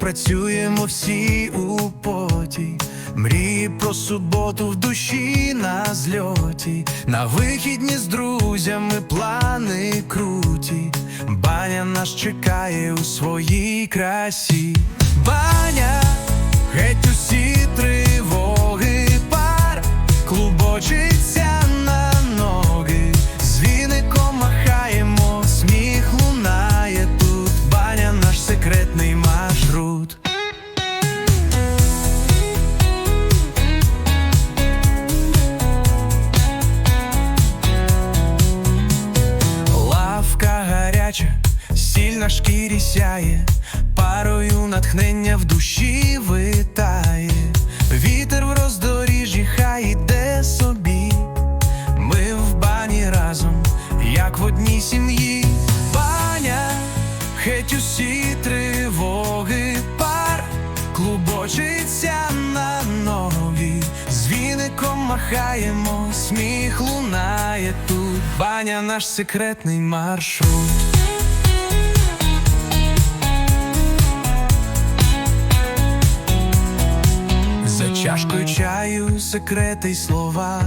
працюємо всі у поті. Мрії про суботу в душі на зльоті, на вихідні з друзями плани круті. Баня нас чекає у своїй красі. Баня, геть усі тривоги, гаряча, сіль на шкірі сяє, парою натхнення в душі витає, вітер в роздоріжжі хай іде собі. Ми в бані разом, як в одній сім'ї. Баня, геть усі тривоги, пар клубочиться на нові. З віником махаємо, сміх лунає тут. Баня наш секретний маршрут. Чашкою чаю секрети й слова.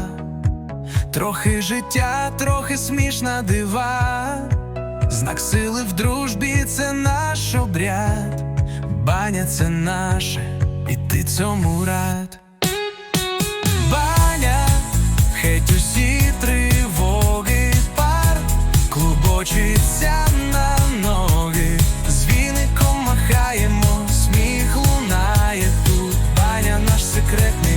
Трохи життя, трохи смішна дива. Знак сили в дружбі це наш обряд. Баня це наше, і ти цьому рад. Баня, геть усі тривоги, пар клубочиться на ноги. З віником махаємо, сміх лунає тут. Баня наш секретний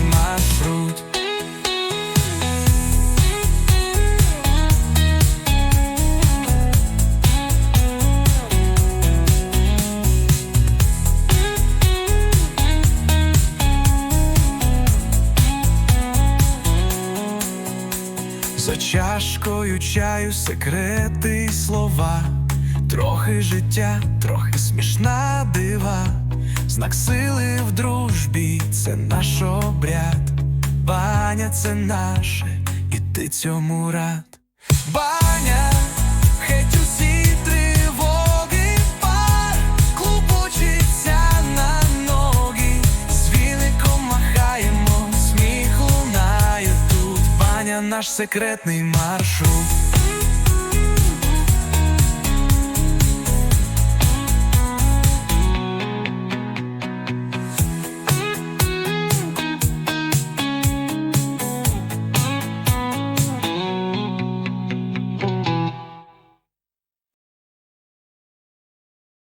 За чашкою чаю секрети й слова, трохи життя, трохи смішна дива, знак сили в дружбі, це наш обряд, баня це наше, і ти цьому рад. Наш секретний маршрут.